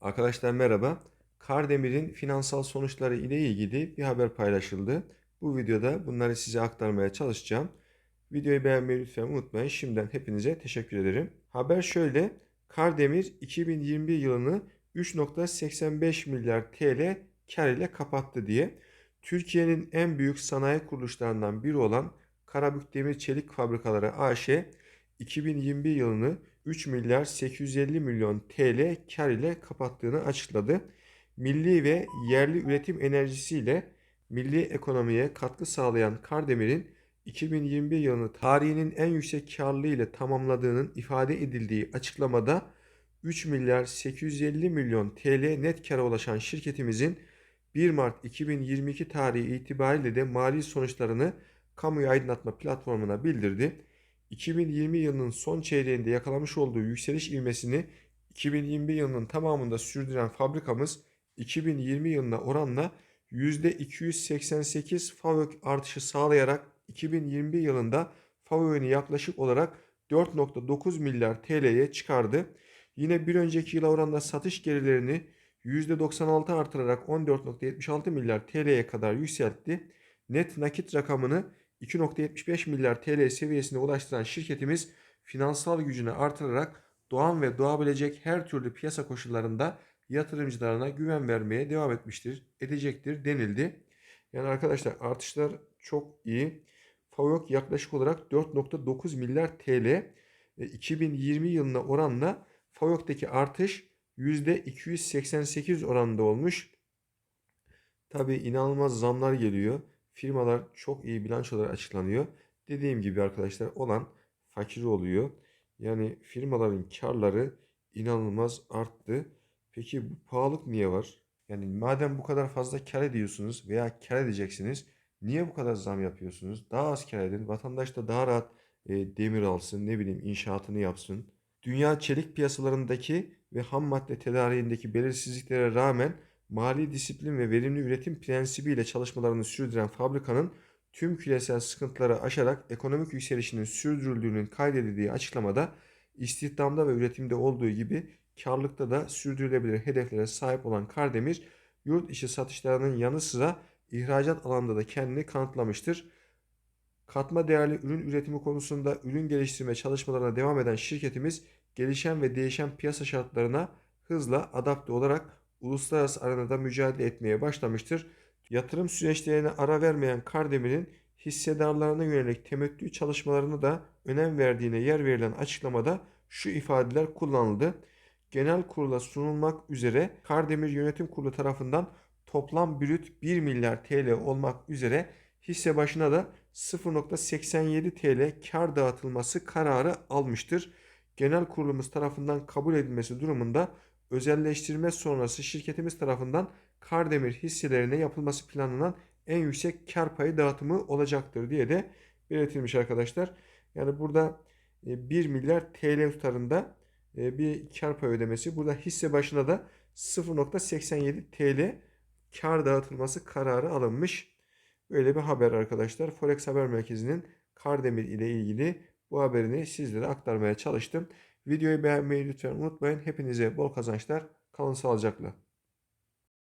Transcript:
Arkadaşlar merhaba. Kardemir'in finansal sonuçları ile ilgili bir haber paylaşıldı. Bu videoda bunları size aktarmaya çalışacağım. Videoyu beğenmeyi lütfen unutmayın. Şimdiden hepinize teşekkür ederim. Haber şöyle. Kardemir 2021 yılını 3.85 milyar TL kar ile kapattı diye. Türkiye'nin en büyük sanayi kuruluşlarından biri olan Karabük Demir Çelik Fabrikaları AŞ 2021 yılını 3 milyar 850 milyon TL kar ile kapattığını açıkladı. Milli ve yerli üretim enerjisiyle milli ekonomiye katkı sağlayan Kardemir'in 2021 yılını tarihinin en yüksek karlılığı ile tamamladığının ifade edildiği açıklamada 3 milyar 850 milyon TL net kara ulaşan şirketimizin 1 Mart 2022 tarihi itibariyle de mali sonuçlarını kamuya aydınlatma platformuna bildirdi. 2020 yılının son çeyreğinde yakalamış olduğu yükseliş ivmesini 2021 yılının tamamında sürdüren fabrikamız 2020 yılına oranla %288 FAVÖK artışı sağlayarak 2021 yılında FAVÖK'ünü yaklaşık olarak 4.9 milyar TL'ye çıkardı. Yine bir önceki yıla oranla satış gelirlerini %96 artırarak 14.76 milyar TL'ye kadar yükseltti. Net nakit rakamını 2.75 milyar TL seviyesine ulaştıran şirketimiz finansal gücünü artırarak doğan ve doğabilecek her türlü piyasa koşullarında yatırımcılarına güven vermeye devam etmiştir, edecektir denildi. Yani arkadaşlar artışlar çok iyi. FAVÖK yaklaşık olarak 4.9 milyar TL. 2020 yılına oranla FAVÖK'teki artış %288 oranında olmuş. Tabi inanılmaz zamlar geliyor. Firmalar çok iyi bilançolar açıklanıyor. Dediğim gibi arkadaşlar olan fakir oluyor. Yani firmaların karları inanılmaz arttı. Peki bu pahalılık niye var? Yani madem bu kadar fazla kar ediyorsunuz veya kar edeceksiniz niye bu kadar zam yapıyorsunuz? Daha az kar edin. Vatandaş da daha rahat e, demir alsın, ne bileyim inşaatını yapsın. Dünya çelik piyasalarındaki ve ham madde tedariğindeki belirsizliklere rağmen mali disiplin ve verimli üretim prensibiyle çalışmalarını sürdüren fabrikanın tüm küresel sıkıntıları aşarak ekonomik yükselişinin sürdürüldüğünün kaydedildiği açıklamada istihdamda ve üretimde olduğu gibi karlılıkta da sürdürülebilir hedeflere sahip olan Kardemir, yurt içi satışlarının yanı sıra ihracat alanında da kendini kanıtlamıştır. Katma değerli ürün üretimi konusunda ürün geliştirme çalışmalarına devam eden şirketimiz gelişen ve değişen piyasa şartlarına hızla adapte olarak uluslararası arenada mücadele etmeye başlamıştır. Yatırım süreçlerine ara vermeyen Kardemir'in hissedarlarına yönelik temettü çalışmalarını da önem verdiğine yer verilen açıklamada şu ifadeler kullanıldı. Genel kurula sunulmak üzere Kardemir Yönetim Kurulu tarafından toplam brüt 1 milyar TL olmak üzere hisse başına da 0.87 TL kar dağıtılması kararı almıştır. Genel kurulumuz tarafından kabul edilmesi durumunda özelleştirme sonrası şirketimiz tarafından Kardemir hisselerine yapılması planlanan en yüksek kar payı dağıtımı olacaktır diye de belirtilmiş arkadaşlar. Yani burada 1 e, milyar TL tutarında e, bir kar payı ödemesi. Burada hisse başına da 0.87 TL kar dağıtılması kararı alınmış. Böyle bir haber arkadaşlar. Forex Haber Merkezi'nin Kardemir ile ilgili bu haberini sizlere aktarmaya çalıştım. Videoyu beğenmeyi lütfen unutmayın. Hepinize bol kazançlar. Kalın sağlıcakla.